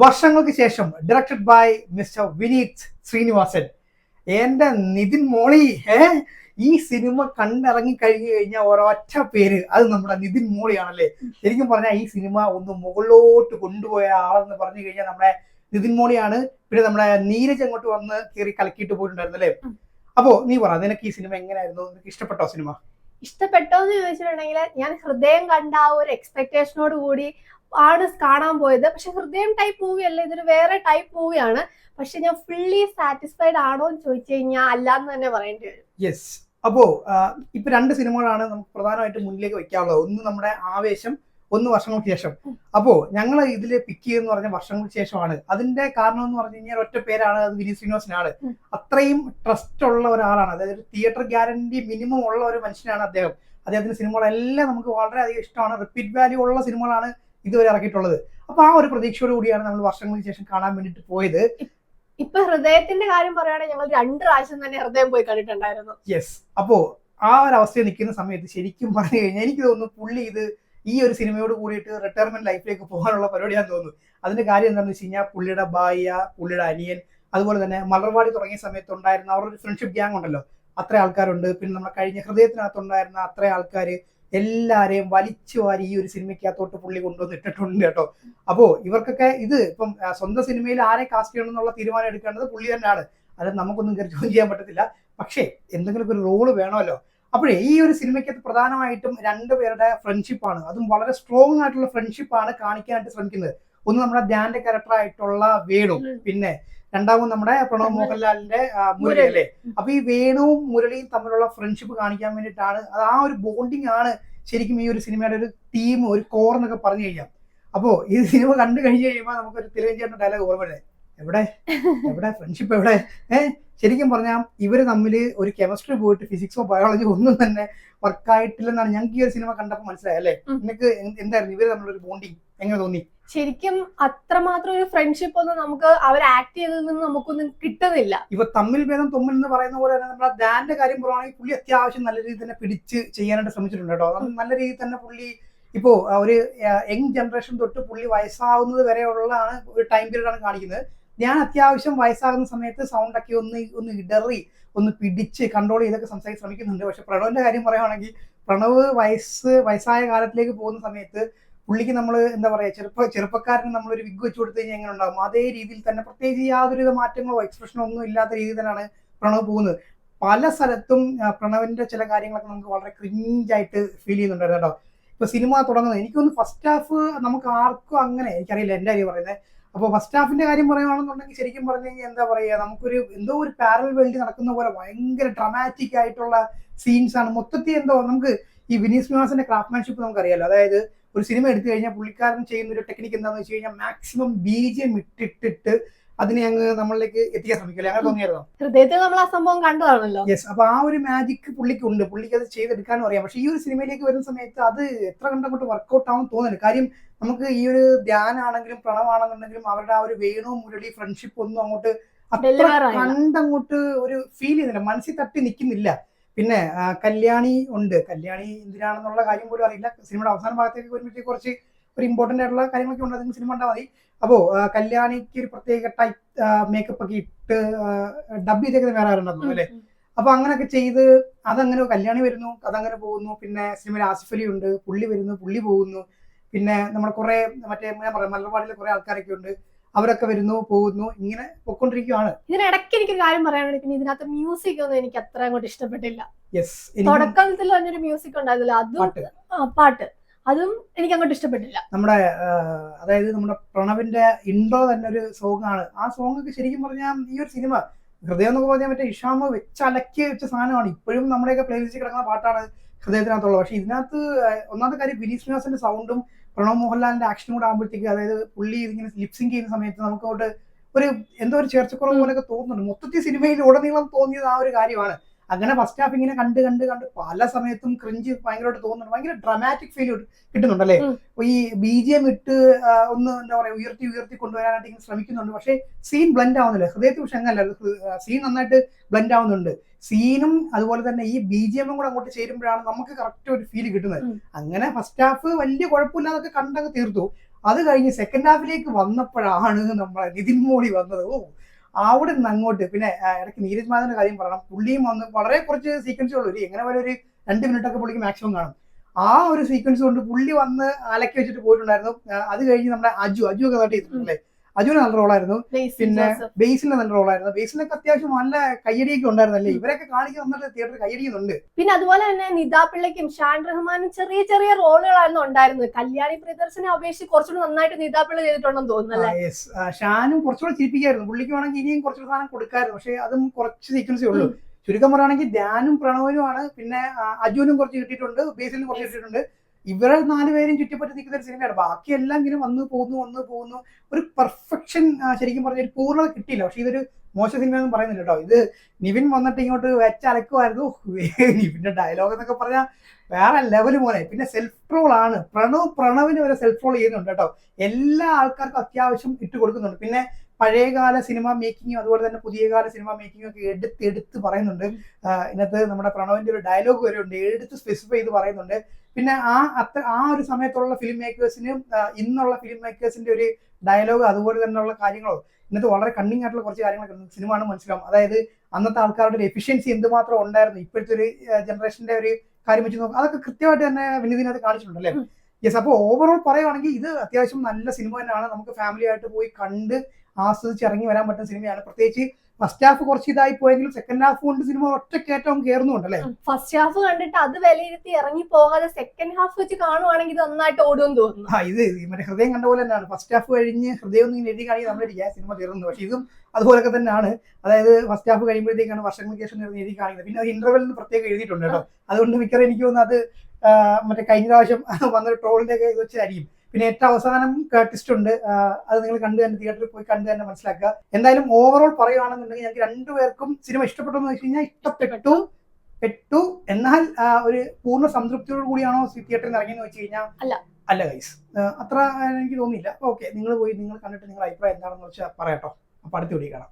വർഷങ്ങൾക്ക് ശേഷം directed by mister Vineeth Sreenivasan. എന്റെ നിതിൻ മോളി ഏ? ഈ സിനിമ കണ്ടിറങ്ങി കഴിഞ്ഞു കഴിഞ്ഞാൽ ഒരൊറ്റ പേര് അത് നമ്മുടെ നിതിൻ മോളിയാണല്ലേ? ശരിക്കും പറഞ്ഞാൽ ഈ സിനിമ ഒന്ന് മുകളിലോട്ട് കൊണ്ടുപോയ ആളെന്ന് പറഞ്ഞു കഴിഞ്ഞാൽ നമ്മുടെ നിതിൻ മോളിയാണ്. പിന്നെ നമ്മുടെ നീരജ് അങ്ങോട്ട് വന്ന് കയറി കലക്കിയിട്ട് പോയിട്ടുണ്ടായിരുന്നു അല്ലേ അപ്പോ നീ പറ നിനക്ക് ഈ സിനിമ എങ്ങനെയായിരുന്നു? നിനക്ക് ഇഷ്ടപ്പെട്ടോ സിനിമ? ഇഷ്ടപ്പെട്ടോ എന്ന് ചോദിച്ചിട്ടുണ്ടെങ്കിൽ ഞാൻ ഹൃദയം കണ്ട ആ ഒരു എക്സ്പെക്ടേഷനോട് കൂടി ആണ് കാണാൻ പോയത്. പക്ഷെ ഹൃദയം ടൈപ്പ് മൂവി അല്ല. ഇതൊരു വേറെ ടൈപ്പ് മൂവിയാണ് പക്ഷെ ഞാൻ ഫുള്ളി സാറ്റിസ്ഫൈഡ് ആണോ എന്ന് ചോദിച്ചു കഴിഞ്ഞാൽ അല്ലാന്ന് തന്നെ പറയേണ്ടി വരും. യെസ് അപ്പോ ഇപ്പൊ രണ്ട് സിനിമകളാണ് നമുക്ക് പ്രധാനമായിട്ട് മുന്നിലേക്ക് വെക്കാനുള്ളത് ഒന്ന് നമ്മുടെ ആവേശം ഒന്ന് വർഷങ്ങൾക്ക് ശേഷം. അപ്പോ ഞങ്ങൾ ഇതിൽ പിക്ക് ചെയ്തെന്ന് പറഞ്ഞ വർഷങ്ങൾക്ക് ശേഷമാണ്. അതിന്റെ കാരണം എന്ന് പറഞ്ഞു കഴിഞ്ഞാൽ ഒറ്റ പേരാണ്. അത് വിനീത് ശ്രീനിവാസനാണ്. അത്രയും ട്രസ്റ്റ് ഉള്ള ഒരാളാണ്. അതായത് ഒരു തിയേറ്റർ ഗ്യാരണ്ടി മിനിമം ഉള്ള ഒരു മനുഷ്യനാണ് അദ്ദേഹം. അദ്ദേഹത്തിന്റെ സിനിമകളെല്ലാം നമുക്ക് വളരെയധികം ഇഷ്ടമാണ്. റിപ്പീറ്റ് വാല്യൂ ഉള്ള സിനിമകളാണ് ഇതുവരെ ഇറക്കിയിട്ടുള്ളത്. അപ്പൊ ആ ഒരു പ്രതീക്ഷയോട് കൂടിയാണ് നമ്മൾ വർഷങ്ങൾക്ക് ശേഷം കാണാൻ വേണ്ടിട്ട് പോയത്. ഇപ്പൊ ഹൃദയത്തിന്റെ കാര്യം പറയുകയാണെങ്കിൽ ഞങ്ങൾ രണ്ട് പ്രാവശ്യം തന്നെ ഹൃദയം പോയി കണ്ടിട്ടുണ്ടായിരുന്നു. യെസ് അപ്പോ ആ ഒരു അവസ്ഥയിൽ നിൽക്കുന്ന സമയത്ത് ശരിക്കും പറഞ്ഞു കഴിഞ്ഞാൽ എനിക്ക് തോന്നുന്നു പുള്ളി ഇത് ഈ ഒരു സിനിമയോട് കൂടിയിട്ട് റിട്ടയർമെന്റ് ലൈഫിലേക്ക് പോകാനുള്ള പരിപാടിയാന്ന് തോന്നുന്നു. അതിന്റെ കാര്യം എന്താണെന്ന് വെച്ച് കഴിഞ്ഞാൽ പുള്ളിയുടെ ഭാര്യ പുള്ളിയുടെ അനിയൻ അതുപോലെ തന്നെ മലർവാടി തുടങ്ങിയ സമയത്ത് ഉണ്ടായിരുന്ന അവരുടെ ഫ്രണ്ട്ഷിപ്പ് ഗ്യാങ് ഉണ്ടല്ലോ. അത്ര ആൾക്കാരുണ്ട്. പിന്നെ നമ്മുടെ കഴിഞ്ഞ ഹൃദയത്തിനകത്തുണ്ടായിരുന്ന അത്ര ആൾക്കാർ എല്ലാരെയും വലിച്ചു വാരി ഈ ഒരു സിനിമയ്ക്കകത്തോട്ട് പുള്ളി കൊണ്ടുവന്നിട്ടിട്ടുണ്ട് കേട്ടോ. അപ്പോ ഇവർക്കൊക്കെ ഇത് ഇപ്പം സ്വന്തം സിനിമയിൽ ആരെ കാസ്റ്റ് ചെയ്യണം എന്നുള്ള തീരുമാനം എടുക്കേണ്ടത് പുള്ളി തന്നെയാണ്. അത് നമുക്കൊന്നും കയറി ചോദ്യം ചെയ്യാൻ പറ്റത്തില്ല. പക്ഷേ എന്തെങ്കിലും ഒരു റോൾ വേണമല്ലോ. അപ്പോഴേ ഈ ഒരു സിനിമയ്ക്കകത്ത് പ്രധാനമായിട്ടും രണ്ടുപേരുടെ ഫ്രണ്ട്ഷിപ്പാണ് അതും വളരെ സ്ട്രോങ് ആയിട്ടുള്ള ഫ്രണ്ട്ഷിപ്പാണ് കാണിക്കാനായിട്ട് ശ്രമിക്കുന്നത്. ഒന്ന് നമ്മുടെ ധ്യാന്റെ ക്യാരക്ടർ ആയിട്ടുള്ള വേണു. പിന്നെ രണ്ടാമത് നമ്മുടെ പ്രണവ് മോഹൻലാലിന്റെ മുരളി. അല്ലേ അപ്പൊ ഈ വേണുവും മുരളിയും തമ്മിലുള്ള ഫ്രണ്ട്ഷിപ്പ് കാണിക്കാൻ വേണ്ടിയിട്ടാണ്. അത് ആ ഒരു ബോണ്ടിങ് ആണ് ശരിക്കും ഈ ഒരു സിനിമയുടെ ഒരു തീം ഒരു കോർ എന്നൊക്കെ പറഞ്ഞു കഴിഞ്ഞാൽ. അപ്പോ ഈ സിനിമ കണ്ടു കഴിഞ്ഞ് കഴിയുമ്പോൾ നമുക്കൊരു തിരുവഞ്ചേട്ടൻ ഡയലോഗ് ഓർമ്മ വരുന്നത്. എവിടെ? എവിടെ? ഫ്രണ്ട്ഷിപ്പ് എവിടെ? ഏഹ് ശരിക്കും പറഞ്ഞാൽ ഇവർ തമ്മിൽ ഒരു കെമിസ്ട്രി പോയിട്ട് ഫിസിക്സോ ബയോളജിയോ ഒന്നും തന്നെ വർക്കായിട്ടില്ലെന്നാണ് ഞങ്ങൾക്ക് ഈ ഒരു സിനിമ കണ്ടപ്പോൾ മനസ്സിലായത് അല്ലേ. നിനക്ക് എന്ത് എന്തായിരുന്നു? ഇവർ തമ്മിലൊരു ബോണ്ടിങ് എങ്ങനെ തോന്നി? ശരിക്കും അത്രമാത്രം ഒരു ഫ്രണ്ട്ഷിപ്പ് ഒന്നും നമുക്ക് അവർ ആക്ട് ചെയ്തതിൽ നിന്ന് നമുക്കൊന്നും കിട്ടുന്നില്ല. ഇവ തമ്മിൽ ഭേദം തമ്മിൽ എന്ന് പറയുന്ന പോലെ തന്നെ നമ്മുടെ ദാന്റെ കാര്യം പറയുകയാണെങ്കിൽ പുള്ളി അത്യാവശ്യം നല്ല രീതിയിൽ തന്നെ പിടിച്ച് ചെയ്യാനായിട്ട് ശ്രമിച്ചിട്ടുണ്ട് കേട്ടോ. നല്ല രീതിയിൽ തന്നെ പുള്ളി ഇപ്പോ ഒരു യങ് ജനറേഷൻ തൊട്ട് പുള്ളി വയസ്സാവുന്നത് വരെയുള്ളതാണ് ഒരു ടൈം പീരീഡ് ആണ് കാണിക്കുന്നത്. ഞാൻ അത്യാവശ്യം വയസ്സാകുന്ന സമയത്ത് സൗണ്ട് ഒക്കെ ഒന്ന് ഒന്ന് ഇടറി ഒന്ന് പിടിച്ച് കൺട്രോൾ ചെയ്തൊക്കെ സംസാരിക്കാൻ ശ്രമിക്കുന്നുണ്ട്. പക്ഷെ പ്രണവിന്റെ കാര്യം പറയുവാണെങ്കിൽ പ്രണവ് വയസ്സ് വയസ്സായ കാലത്തിലേക്ക് പോകുന്ന സമയത്ത് പുള്ളിക്ക് നമ്മൾ എന്താ പറയാ ചെറുപ്പ ചെറുപ്പക്കാരന് നമ്മളൊരു വിഗ് വെച്ച് കൊടുത്തു കഴിഞ്ഞാൽ എങ്ങനെ ഉണ്ടാകും അതേ രീതിയിൽ തന്നെ പ്രത്യേകിച്ച് യാതൊരുവിധ മാറ്റങ്ങളോ എക്സ്പ്രഷനോ ഒന്നും ഇല്ലാത്ത രീതിയിൽ തന്നെയാണ് പ്രണവ് പോകുന്നത്. പല സ്ഥലത്തും പ്രണവിന്റെ ചില കാര്യങ്ങളൊക്കെ നമുക്ക് വളരെ ക്രിഞ്ചായിട്ട് ഫീൽ ചെയ്യുന്നുണ്ടായിരുന്നു കേട്ടോ. ഇപ്പൊ സിനിമ തുടങ്ങുന്നത് എനിക്കൊന്ന് ഫസ്റ്റ് ഹാഫ് നമുക്ക് ആർക്കും അങ്ങനെ എനിക്കറിയില്ല എന്റെ കാര്യം പറയുന്നത് അപ്പോൾ ഫസ്റ്റ് ഹാഫിന്റെ കാര്യം പറയുകയാണെന്നുണ്ടെങ്കിൽ ശരിക്കും പറഞ്ഞു കഴിഞ്ഞാൽ എന്താ പറയുക നമുക്കൊരു എന്തോ ഒരു പാരൽ വേൾഡ് നടക്കുന്ന പോലെ ഭയങ്കര ഡ്രമാറ്റിക് ആയിട്ടുള്ള സീൻസ് ആണ്. മൊത്തത്തിൽ എന്തോ നമുക്ക് ഈ വിനീത് ശ്രീനിവാസന്റെ ക്രാഫ്റ്റ്മാൻഷിപ്പ് നമുക്കറിയാലോ. അതായത് ഒരു സിനിമ എടുത്തു കഴിഞ്ഞാൽ പുള്ളിക്കാരൻ ചെയ്യുന്ന ഒരു ടെക്നിക്ക് എന്താണെന്ന് വെച്ച് കഴിഞ്ഞാൽ മാക്സിമം ബീജം ഇട്ടിട്ടിട്ട് അതിനെ അങ്ങ് നമ്മളിലേക്ക് എത്തിക്കാൻ ശ്രമിക്കില്ല? അങ്ങനെ തോന്നിയായിരുന്നു? ഹൃദയത്തിൽ നമ്മൾ ആ സംഭവം കണ്ടതാണല്ലോ. യെസ് അപ്പൊ ആ ഒരു മാജിക് പുള്ളിക്ക് ഉണ്ട് പുള്ളിക്ക് അത് ചെയ്തെടുക്കാനും അറിയാം. പക്ഷെ ഈ ഒരു സിനിമയിലേക്ക് വരുന്ന സമയത്ത് അത് എത്ര കണ്ടങ്ങോട്ട് വർക്കൗട്ട് ആവും തോന്നുന്നില്ല. കാര്യം നമുക്ക് ഈ ഒരു ധ്യാനാണെങ്കിലും പ്രണവാണെന്നുണ്ടെങ്കിലും അവരുടെ ആ ഒരു വേണു മുരളി ഫ്രണ്ട്ഷിപ്പ് ഒന്നും അങ്ങോട്ട് അത്ര കണ്ടങ്ങോട്ട് ഒരു ഫീൽ ചെയ്യുന്നില്ല. മനസ്സിൽ തട്ടി നിൽക്കുന്നില്ല. പിന്നെ കല്യാണി ഉണ്ട്. കല്യാണി എന്തിനാണെന്നുള്ള കാര്യം പോലും അറിയില്ല. സിനിമയുടെ അവസാന ഭാഗത്തേക്ക് വരുമ്പോഴത്തേക്ക് കുറച്ച് ഒരു ഇമ്പോർട്ടന്റ് ആയിട്ടുള്ള കാര്യങ്ങളൊക്കെ ഉണ്ട്. അതിന് സിനിമ ഉണ്ടാൽ മതി. അപ്പോ കല്യാണിക്ക് ഒരു പ്രത്യേക ടൈപ്പ് മേക്കപ്പ് ഒക്കെ ഇട്ട് ഡബ് ചെയ്തേക്കുന്ന വേറെ ആരുണ്ടായിരുന്നു അല്ലേ? അപ്പൊ അങ്ങനെയൊക്കെ ചെയ്ത് അതങ്ങനെ കല്യാണി വരുന്നു അതങ്ങനെ പോകുന്നു. പിന്നെ സിനിമയിൽ ആസിഫ് അലി ഉണ്ട് പുള്ളി വരുന്നു പുള്ളി പോകുന്നു. പിന്നെ നമ്മുടെ കുറെ മറ്റേ ഞാൻ പറയാം മലർവാടിയിലെ കുറെ ആൾക്കാരൊക്കെ ഉണ്ട്. അവരൊക്കെ വരുന്നു പോകുന്നു ഇങ്ങനെ പൊയ്ക്കൊണ്ടിരിക്കുകയാണ് ഇതിനിടയ്ക്ക് എനിക്ക് കാര്യം പറയാനുണ്ട്. പിന്നെ ഇതിനകത്ത് മ്യൂസിക് ഒന്നും എനിക്ക് അത്ര അങ്ങോട്ട് ഇഷ്ടപ്പെട്ടില്ല. യെസ് തുടക്കത്തിൽ തന്നെ ഒരു മ്യൂസിക് ഉണ്ടായിരുന്നില്ല അത് പാട്ട്. അതും എനിക്ക് അങ്ങോട്ട് ഇഷ്ടപ്പെട്ടില്ല. നമ്മുടെ അതായത് നമ്മുടെ പ്രണവിന്റെ ഇൻട്രോ തന്നെ ഒരു സോങ് ആണ്. ആ സോങ് ഒക്കെ ശരിക്കും പറഞ്ഞാൽ ഈ ഒരു സിനിമ ഹൃദയം എന്നൊക്കെ പറഞ്ഞാൽ മറ്റേ ഇഷാമ വെച്ച് അലക്കി വെച്ച സാധനമാണ്. ഇപ്പോഴും നമ്മുടെയൊക്കെ പ്ലേലിസ്റ്റ് കിടക്കുന്ന പാട്ടാണ് ഹൃദയത്തിനകത്തുള്ളത്. പക്ഷെ ഇതിനകത്ത് ഒന്നാമത്തെ കാര്യം വിനീത് ശ്രീനിവാസിന്റെ സൗണ്ടും പ്രണവ് മോഹൻലാലിന്റെ ആക്ഷനും കൂടെ ആകുമ്പോഴത്തേക്ക് അതായത് പുള്ളി ഇതിങ്ങനെ ലിപ്സിങ് ചെയ്യുന്ന സമയത്ത് നമുക്ക് അങ്ങോട്ട് ഒരു എന്തോ ഒരു ചേർച്ചക്കുറവ് പോലെയൊക്കെ തോന്നുന്നുണ്ട്. മൊത്തത്തിൽ സിനിമയിൽ ഉടനീളം തോന്നിയത് ആ ഒരു കാര്യമാണ്. അങ്ങനെ ഫസ്റ്റ് ഹാഫ് ഇങ്ങനെ കണ്ട് കണ്ട് കണ്ട് പല സമയത്തും ക്രിഞ്ച് ഭയങ്കരമായിട്ട് തോന്നുന്നുണ്ട്. ഭയങ്കര ഡ്രമാറ്റിക് ഫീൽ കിട്ടുന്നുണ്ട് അല്ലേ ഈ ബി ജി എം ഇട്ട് ഒന്ന് എന്താ പറയാ ഉയർത്തി ഉയർത്തി കൊണ്ടുവരാനായിട്ട് ഇങ്ങനെ ശ്രമിക്കുന്നുണ്ട്. പക്ഷേ സീൻ ബ്ലെൻഡ് ആവുന്നില്ല. ഹൃദയത്തിൽ പക്ഷെ അങ്ങനല്ല സീൻ നന്നായിട്ട് ബ്ലെൻഡ് ആവുന്നുണ്ട്. സീനും അതുപോലെ തന്നെ ഈ ബി ജി എമ്മും കൂടെ അങ്ങോട്ട് ചേരുമ്പോഴാണ് നമുക്ക് കറക്റ്റ് ഒരു ഫീൽ കിട്ടുന്നത്. അങ്ങനെ ഫസ്റ്റ് ഹാഫ് വലിയ കുഴപ്പമില്ലാതൊക്കെ കണ്ടങ്ങ് തീർത്തു. അത് കഴിഞ്ഞ് സെക്കൻഡ് ഹാഫിലേക്ക് വന്നപ്പോഴാണ് നമ്മളെ നിതിൻ മോളി വന്നത്. ഓ അവിടെ നിന്ന് അങ്ങോട്ട് പിന്നെ ഇടയ്ക്ക് നീരജ് മാധവന്റെ കാര്യം പറയണം. പുള്ളിയും വന്ന് വളരെ കുറച്ച് സീക്വൻസുകൾ ഒരു എങ്ങനെ പോലെ ഒരു രണ്ട് മിനിറ്റ് ഒക്കെ പുള്ളിക്ക് മാക്സിമം കാണും. ആ ഒരു സീക്വൻസ് കൊണ്ട് പുള്ളി വന്ന് അലക്കി വെച്ചിട്ട് പോയിട്ടുണ്ടായിരുന്നു. അത് കഴിഞ്ഞ് നമ്മുടെ അജു അജു ഒക്കെ നട്ട് ചെയ്തിട്ടുണ്ടല്ലേ? അജുവിന് നല്ല റോളായിരുന്നു. പിന്നെ. ബേസിന് നല്ല റോളായിരുന്നു. ബേസിനൊക്കെ അത്യാവശ്യം നല്ല കയ്യടിയൊക്കെ ഉണ്ടായിരുന്നല്ലേ? ഇവരൊക്കെ കാണിക്കാൻ വന്നിട്ട് തിയേറ്റർ കയ്യടിയുന്നുണ്ട്. പിന്നെ അതുപോലെ തന്നെ നിതാ പിള്ളയ്ക്കും ഷാൻ റഹ്മാനും ചെറിയ ചെറിയ റോളുകളായിരുന്നു ഉണ്ടായിരുന്നത്. കല്യാണി പ്രിയദർശനെ അപേക്ഷിച്ച് കുറച്ചുകൂടി നന്നായിട്ട് നിതാ പിള്ള ചെയ്തിട്ടുണ്ടെന്ന് തോന്നുന്നു അല്ലേ? ആ, yes. ആ, ഷാനും കുറച്ചുകൂടി ചിരിപ്പിക്കായിരുന്നു. പുള്ളിക്ക് വേണമെങ്കിൽ ഇനിയും കുറച്ചുകൂടി സാധനം കൊടുക്കായിരുന്നു. പക്ഷെ അതും കുറച്ച് സീക്വൻസേ ഉള്ളൂ. ചുരുക്കം പറയുകയാണെങ്കിൽ ധ്യാനും പ്രണവനുമാണ്. പിന്നെ അജുവിനും കുറച്ച് കിട്ടിയിട്ടുണ്ട്. ബേസിനും കുറച്ച് കിട്ടിയിട്ടുണ്ട്. ഇവരെ നാലുപേരും ചുറ്റിപ്പറ്റി നിൽക്കുന്ന ഒരു സിനിമയാണ് ബാക്കിയെല്ലാം ഇങ്ങനെ വന്നു പോകുന്നു വന്നു പോകുന്നു. ഒരു പെർഫെക്ഷൻ ശരിക്കും പറഞ്ഞ ഒരു പൂർണത കിട്ടിയില്ല. പക്ഷെ ഇതൊരു മോശ സിനിമ ഒന്നും പറയുന്നില്ല കേട്ടോ. ഇത് നിവിൻ വന്നിട്ട് ഇങ്ങോട്ട് വെച്ചലക്കുമായിരുന്നു നിവിന്റെ ഡയലോഗ് എന്നൊക്കെ പറഞ്ഞാൽ വേറെ ലെവൽ പോലെ പിന്നെ സെൽഫ് ട്രോൾ ആണ്. പ്രണവ് പ്രണവിന് വരെ സെൽഫ് ട്രോൾ ചെയ്യുന്നുണ്ട് കേട്ടോ. എല്ലാ ആൾക്കാർക്കും അത്യാവശ്യം ഇട്ട് കൊടുക്കുന്നുണ്ട് പിന്നെ പഴയകാല സിനിമ മേക്കിങ്ങും അതുപോലെ തന്നെ പുതിയ കാല സിനിമ മേക്കിങ്ങും ഒക്കെ എടുത്ത് എടുത്ത് പറയുന്നുണ്ട്. ഇന്നത്തെ നമ്മുടെ പ്രണവിന്റെ ഒരു ഡയലോഗ് വരെ ഉണ്ട്. എടുത്ത് സ്പെസിഫൈ ചെയ്ത് പറയുന്നുണ്ട്. പിന്നെ ആ അത്ര ആ ഒരു സമയത്തുള്ള ഫിലിം മേക്കേഴ്സിന് ഇന്നുള്ള ഫിലിം മേക്കേഴ്സിന്റെ ഒരു ഡയലോഗ് അതുപോലെ തന്നെയുള്ള കാര്യങ്ങളോ ഇന്നത്തെ വളരെ കണ്ണിങ് ആയിട്ടുള്ള കുറച്ച് കാര്യങ്ങളൊക്കെ സിനിമ ആണ് മനസ്സിലാവും. അതായത് അന്നത്തെ ആൾക്കാരുടെ ഒരു എഫിഷ്യൻസി എന്തുമാത്രം ഉണ്ടായിരുന്നു? ഇപ്പോഴത്തെ ഒരു ജനറേഷന്റെ ഒരു കാര്യം വെച്ച് നോക്കുക അതൊക്കെ കൃത്യമായിട്ട് തന്നെ വിനീതിനകത്ത് കാണിച്ചിട്ടുണ്ട് അല്ലേ? യെസ് അപ്പോൾ ഓവറോൾ പറയുവാണെങ്കിൽ ഇത് അത്യാവശ്യം നല്ല സിനിമ തന്നെയാണ്. നമുക്ക് ഫാമിലി ആയിട്ട് പോയി കണ്ട് ആസ്വദിച്ച് ഇറങ്ങി വരാൻ പറ്റുന്ന സിനിമയാണ്. പ്രത്യേകിച്ച് ഫസ്റ്റ് ഹാഫ് കുറച്ച് ഇതായി പോയെങ്കിലും സെക്കൻഡ് ഹാഫ് കൊണ്ട് സിനിമ ഒറ്റക്കേറ്റവും കയറുന്നുണ്ട് അല്ലേ ഫസ്റ്റ് ഹാഫ് കണ്ടിട്ട് അത് വിലയിരുത്തി ഇറങ്ങി പോകാതെ സെക്കൻഡ് ഹാഫ് വെച്ച് കാണുവാണെങ്കിൽ നന്നായിട്ട് ഓടുമെന്ന് തോന്നുന്നു. ആ ഇത് മറ്റേ ഹൃദയം കണ്ട പോലെ തന്നെയാണ്. ഫസ്റ്റ് ഹാഫ് കഴിഞ്ഞ് ഹൃദയം ഒന്നും എഴുതി എഴുതി കാണിക്കാൻ നമ്മളിരിക്കുക സിനിമ തീർന്നു. പക്ഷേ ഇതും അതുപോലൊക്കെ തന്നെയാണ്. അതായത് ഫസ്റ്റ് ഹാഫ് കഴിയുമ്പോഴത്തേക്കാണ് വർഷങ്ങൾക്ക് ശേഷം എഴുതി കാണിക്കുന്നത്. പിന്നെ ഇന്റർവെൽ നിന്ന് പ്രത്യേകം എഴുതിയിട്ടുണ്ട് കേട്ടോ. അതുകൊണ്ട് മിക്കവാറും എനിക്ക് തോന്നുന്നു അത് മറ്റേ കഴിഞ്ഞ പ്രാവശ്യം വന്നൊരു ട്രോളിന്റെ ഒക്കെ ഇത് വെച്ചായിരിക്കും പിന്നെ ഏറ്റവും അവസാനം കേട്ടിസ്റ്റ് ഉണ്ട്. അത് നിങ്ങൾ കണ്ടു തന്നെ തിയേറ്ററിൽ പോയി കണ്ടു തന്നെ മനസ്സിലാക്കുക. എന്തായാലും ഓവറോൾ പറയുകയാണെന്നുണ്ടെങ്കിൽ ഞങ്ങൾക്ക് രണ്ടുപേർക്കും സിനിമ ഇഷ്ടപ്പെട്ടു എന്ന് വെച്ച് കഴിഞ്ഞാൽ ഇഷ്ടപ്പെട്ടു. പെട്ടു. എന്നാൽ ഒരു പൂർണ സംതൃപ്തിയോട് കൂടിയാണോ തിയേറ്ററിൽ നിന്ന് ഇറങ്ങിയെന്ന് വെച്ച് കഴിഞ്ഞാൽ? അല്ല. അല്ല ഗൈസ് അത്ര എനിക്ക് തോന്നിയില്ല. ഓക്കെ നിങ്ങൾ പോയി നിങ്ങൾ കണ്ടിട്ട് നിങ്ങളുടെ അഭിപ്രായം എന്താണെന്ന് വെച്ചാൽ പറയാട്ടോ. അപ്പൊ അടുത്ത വീഡിയോ കാണാം.